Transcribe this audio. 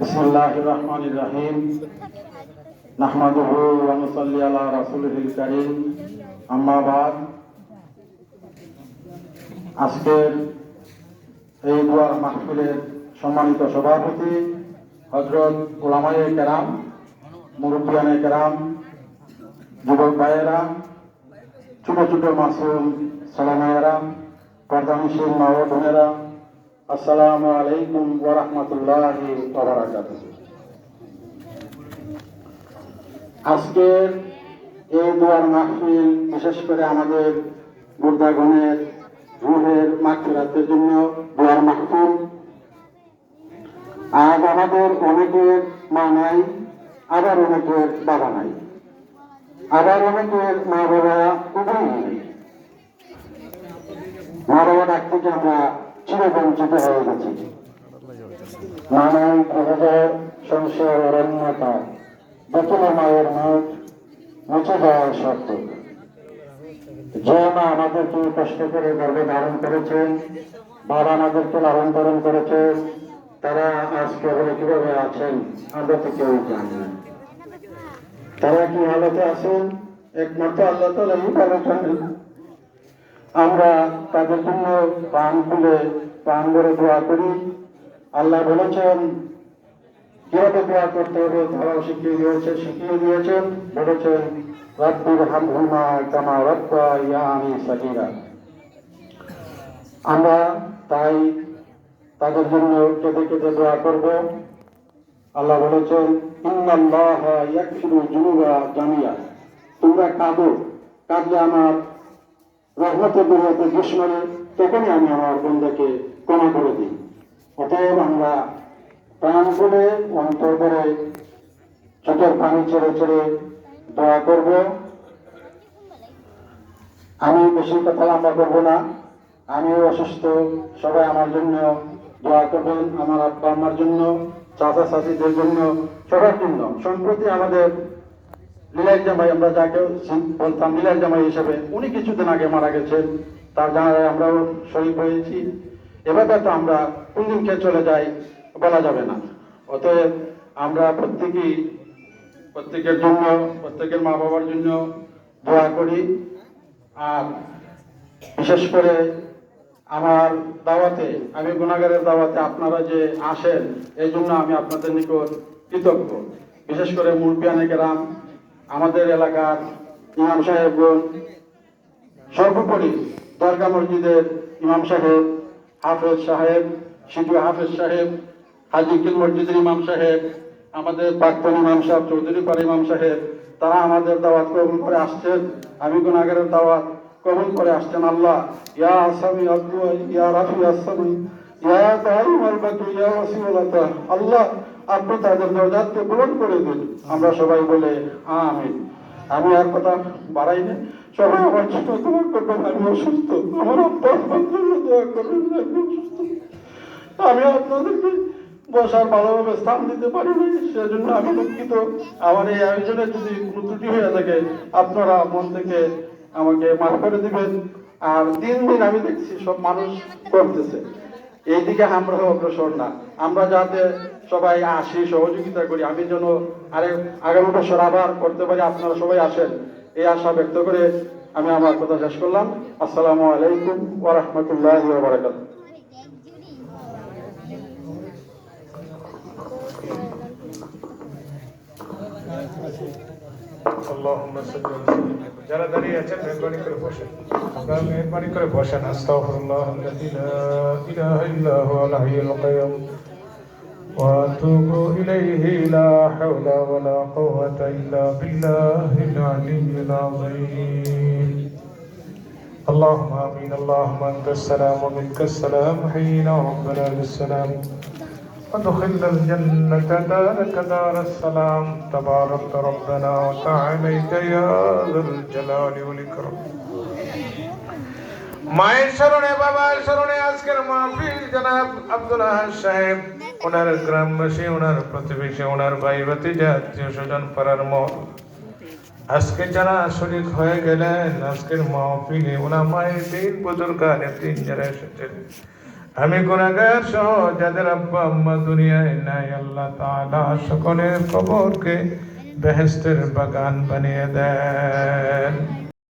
بسم الله الرحمن الرحيم نحمده ونصلي على رسوله الكريم أما بعد আজকের এই দোয়ার মাহফিলের সম্মানিত সভাপতি হজরত ওলামায়ে কেরাম মুরব্বিয়ানে কেরাম যুবক ভাইয়েরা ছোট ছোট মাসুম সালামায়েরা পর্দানিশীল মা ও বোনেরা আসসালামু আলাইকুম ওয়া রাহমাতুল্লাহি ওয়া বারাকাতুহু। আজকের এই দোয়ার মাহফিল, বিশেষ করে আমাদের বুর্দাগণের রুহের মাগফিরাতের জন্য দোয়ার মাহফিল। আজ আমাদের অনেকের মা নাই, আবার অনেকের বাবা নাই। আবার অনেকের মা বাবা উভয় মা বাবা ডাক থেকে আমরা চিরবঞ্চিত হয়ে গেছি। নানান প্রভাবের সংসার অরণ্যতা বিপুল মায়ের মুখ মুছে যাওয়ার শর্ত। যে মা আমাদেরকে কষ্ট করে গর্বে ধারণ করেছেন বাবা আমাদেরকে লালন পালন করেছে, তারা আজকে বলে কীভাবে আছেন, আমরা তো কেউ জানি তারা কি হালতে আছেন? একমাত্র আল্লাহ তালাই ভালো জানেন। আমরা তাদের জন্য প্রাণ খুলে প্রাণ ভরে দোয়া করি। আল্লাহ বলেছেন কীভাবে দোয়া করতে হবে, তারাও শিখিয়ে দিয়েছে, শিখিয়ে দিয়েছেন বলেছেন রব্বির হামহুমা কামা রব্বা ইয়ানি সাকিরা আমরা তাই তাদের জন্য কেঁদে কেঁদে দোয়া করব। আল্লাহ বলেছেন, ইন্নাল্লাহ ইয়াকফিরু জুনুবা জামিয়া। তোমরা কাঁদো, কাঁদলে আমার রহমতে দুর্গতে দুশ্মনে তখনই আমি আমার বন্ধুকে ক্ষমা করে দিই। অতএব আমরা প্রাণ করে অন্তর করে চোখের পানি ছেড়ে ছেড়ে দোয়া করব। আমি বেশি কথা লম্বা করব না। আমিও অসুস্থ, সবাই আমার জন্য দোয়া করবেন, আমার আব্বা আমার জন্য চাচা চাচিদের জন্য, সবার জন্য। সম্প্রতি আমাদের লীলার জামাই, আমরা যাকে বলতাম লীলার জামাই হিসেবে, উনি কিছুদিন আগে মারা গেছেন। তার জানায় আমরাও শহীদ হয়েছি। এভাবে তো আমরা কোন দিন খেয়ে চলে যাই বলা যাবে না। অতএব আমরা প্রত্যেকেই, প্রত্যেকের জন্য, প্রত্যেকের মা বাবার জন্য দোয়া করি। আর বিশেষ করে আমার দাওয়াতে, আমি গুণাগারের দাওয়াতে আপনারা যে আসেন এই জন্য আমি আপনাদের নিকট কৃতজ্ঞ। বিশেষ করে মুরবিয়ানে গ্রাম আমাদের এলাকার ইমাম সাহেবগণ, সর্বোপরি দরগা মসজিদের ইমাম সাহেব, হাফেজ সাহেব সিধু হাফেজ সাহেব হাজিকিল মসজিদের ইমাম সাহেব, আমাদের প্রাক্তন ইমাম সাহেব, চৌধুরী পাড়া ইমাম সাহেব, তারা আমাদের দাওয়াত কবুল করে আসছেন। আমি গুণাগারের দাওয়াত কবুল করে আসছেন, আল্লাহ। ইয়া আসামি আব্দু ইয়া রাফি আসামি ইয়া তাইম আল ইয়া আল্লাহ আপনি তাদের দরজাকে পূরণ করে দিন। আমরা সবাই বলে, আমিন। আমি আর কথা বাড়াই না। সবাই আমার ছোট দোয়া করবেন, আমি অসুস্থ। আমার আব্বা জন্য দোয়া করবেন, আমি অসুস্থ। আমি আপনাদেরকে বসার ভালোভাবে স্থান দিতে পারি না সেজন্য আমি দুঃখিত। আমার এই আয়োজনে যদি কোনো ত্রুটি হয়ে থাকে, আপনারা মন থেকে আমাকে মাফ করে দিবেন। আর দিন দিন আমি দেখছি সব মানুষ করতেছে। এইদিকে আমরা অগ্রসর না আমরা যাতে সবাই আসি সহযোগিতা করি আমি যেন আরে আগামী বছর আবার করতে পারি আপনারা সবাই আসেন এই আশা ব্যক্ত করে আমি আমার কথা শেষ করলাম আসসালামু আলাইকুম ওয়া রাহমাতুল্লাহি ওয়া বারাকাতুহু اللهم صل وسلم যারা দাঁড়িয়ে আছেন মেহরবানি করে বসেন আপনারা মেহরবানি করে বসেন আস্তাগফিরুল্লাহ আল্লাযী লা ইলাহা ইল্লা হুয়াল হাইয়ুল কাইয়্যুম واتوب اليه لا حول ولا قوه الا بالله العلي العظيم اللهم امين اللهم انت السلام ومنك السلام حينا ربنا بالسلام وادخلنا الجنة دارك دار السلام تبارك ربنا وتعاليت يا ذا الجلال والإكرام মায়ের স্মরণে বাবার স্মরণে আজকের মাহফিল জনাব আব্দুল আহাদ সাহেব ওনার গ্রামবাসী ওনার প্রতিবেশী ওনার ভাই ভাতিজা আত্মীয় স্বজন পাড়ার মল আজকে যারা শরিক হয়ে গেলেন আজকের মাহফিলে ওনার মায়ের তিন বুজুর্গ তিন যারা এসেছেন আমি গুণাগার সহ যাদের আব্বা আম্মা দুনিয়ায় নাই আল্লাহ তাআলা সকলের কবরকে বেহেস্তের বাগান বানিয়ে দেন